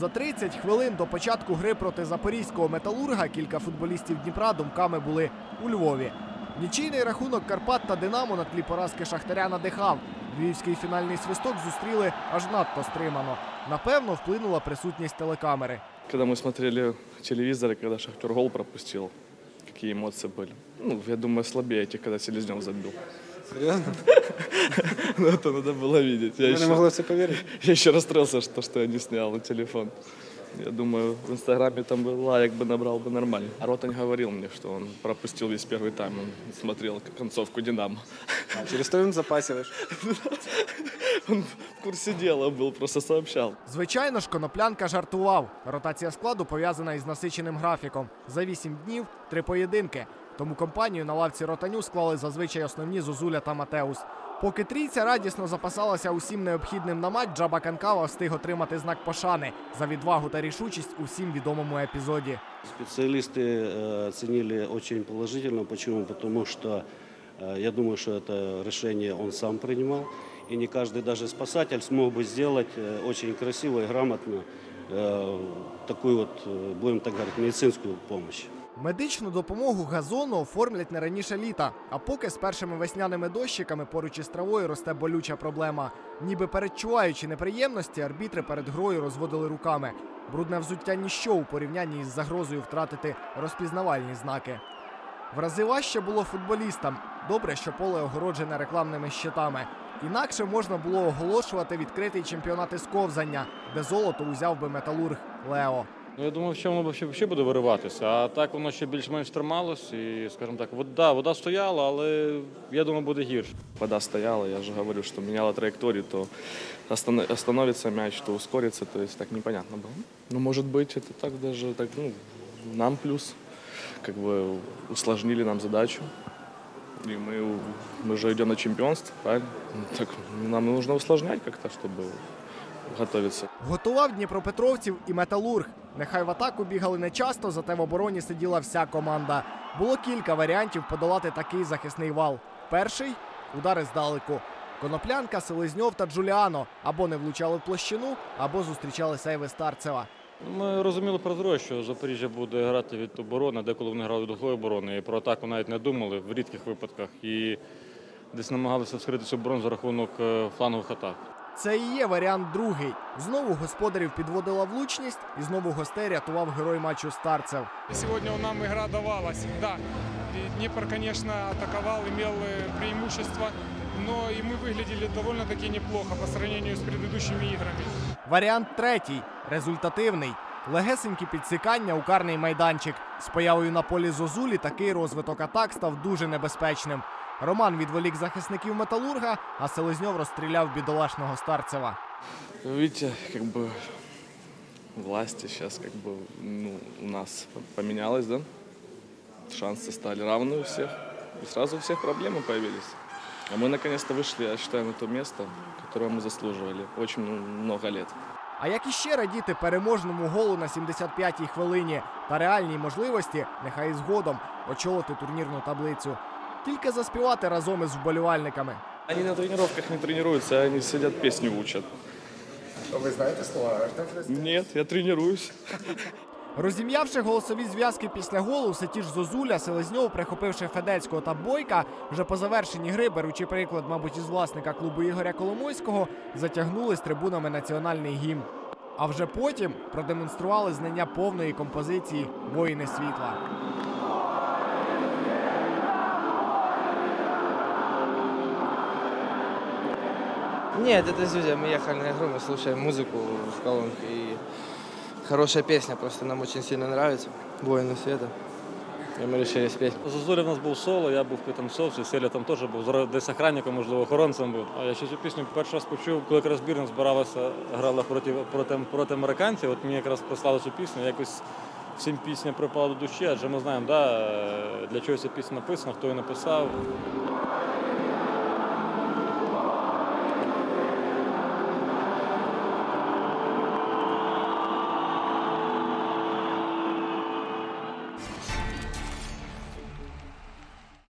За 30 хвилин до початку гри проти запорізького металурга кілька футболістів Дніпра думками були у Львові. Нічийний рахунок Карпат та Динамо на тлі поразки Шахтаря надихав. Львівський фінальний свисток зустріли аж надто стримано. Напевно, вплинула присутність телекамери. Когда мы смотрели телевизор, и когда Шахтер гол пропустил, какие эмоции были? Ну, я думаю, слабее этих, когда Селезнев забил. Серйозно? Ну, это надо было видеть. Я Ви не еще, могли в це повірити? я еще расстроился, что, что я не снял на телефон. Я думаю, в Инстаграме там бы лайк бы набрал бы нормально. А Ротань говорил мне, что он пропустил весь первый тайм. Он смотрел концовку «Динамо». Через то він запасюєш. Он в курсе дела был, просто сообщал. Звичайно ж, коноплянка жартував. Ротація складу пов'язана із насиченим графіком. За 8 днів три поєдинки. Тому компанію на лавці ротаню склали зазвичай основні Зозуля та Матеус. Поки трійця радісно запасалася усім необхідним на матч, Джаба Канкава встиг отримати знак пошани за відвагу та рішучість у всім відомому епізоді. Специалисты э, оценили очень положительно. Почему? Потому что э, я думаю, что это решение он сам принимал. И не каждый даже спасатель смог бы сделать э, очень красиво и грамотно э, такую вот, э, будем так говорить, медицинскую помощь. Медичну допомогу газону оформлять не раніше літа. А поки з першими весняними дощиками поруч із травою росте болюча проблема. Ніби передчуваючи неприємності, арбітри перед грою розводили руками. Брудне взуття ніщо у порівнянні із загрозою втратити розпізнавальні знаки. В рази важче було футболістам. Добре, що поле огороджене рекламними щитами. Інакше можна було оголошувати відкритий чемпіонат із ковзання, де золото узяв би металург Лео. Ну, я думаю, в чому вообще, вообще буде вириватися. А так воно ще більш-менш трималось. І, скажімо так, вода, вода стояла, але я думаю, буде гірше. Вода стояла, я же говорю, что меняла траекторию, то останов- остановится мяч, то ускорится, то есть так непонятно было. Ну, может быть, это так даже, так, ну, нам плюс, как бы усложнили нам задачу. И мы, мы же идем на чемпионство, правильно? Ну, Так нам нужно усложнять как-то, чтобы готовиться. Готував дніпропетровців і металург. Нехай в атаку бігали не часто, зате в обороні сиділа вся команда. Було кілька варіантів подолати такий захисний вал. Перший удари здалеку. Коноплянка, Селезньов та Джуліано або не влучали в площину, або зустрічали сейви Старцева. Ми розуміли про друге, що Запоріжжя буде грати від оборони, деколи вони грали від глухої оборони. І про атаку навіть не думали в рідких випадках. І десь намагалися вскрити цю оборону за рахунок е, флангових атак. Це і є варіант другий. Знову господарів підводила влучність, і знову гостей рятував герой матчу Старцев. Сегодня нам игра давалась. Да, и Днепр, конечно, атаковал, имел э, преимущество, но и мы выглядели довольно-таки неплохо по сравнению с предыдущими играми. Варіант третій результативний. Легесенькі підсікання у карний майданчик. З появою на полі Зозулі такий розвиток атак став дуже небезпечним. Роман відволік захисників металурга, а Селезньов розстріляв бідолашного старцева. Видите, как бы власти сейчас как бы ну, у нас поменялось, да? Шансы стали равны у всех. И сразу у всех проблемы появились. А мы наконец-то вышли, я считаю, на то место, которое мы заслуживали очень ну, много лет. А як іще радіти переможному голу на 75-й хвилині та реальній можливості, нехай і згодом очолити турнірну таблицю. Тільки заспівати разом із вболівальниками. Они на тренировках не тренируются, они сидят песню учат. Ви знаєте слова? Нет, я тренируюсь. Розім'явши голосові зв'язки після голу, все ті ж Зозуля, Селезньов, прихопивши Федецького та Бойка, вже по завершенні гри, беручи приклад, мабуть, із власника клубу Ігоря Коломойського, затягнули з трибунами національний гімн. А вже потім продемонстрували знання повної композиції Воїни світла. Нет, это Зюзя. Мы ехали на игру, мы слушаем музыку в колонке. И хорошая песня, просто нам очень сильно нравится. Воины света. И мы решили спеть. Зозуля в нас був соло, я був квитанцовцем, Селя там теж був, десь охранником, можливо, охоронцем був. А я ще цю пісню перший раз почув, коли якраз збірна збиралася, грала проти, проти, проти американців. От мені якраз прислали цю пісню, якось всім пісня припала до душі, адже ми знаємо, да, для чого ця пісня написана, хто її написав.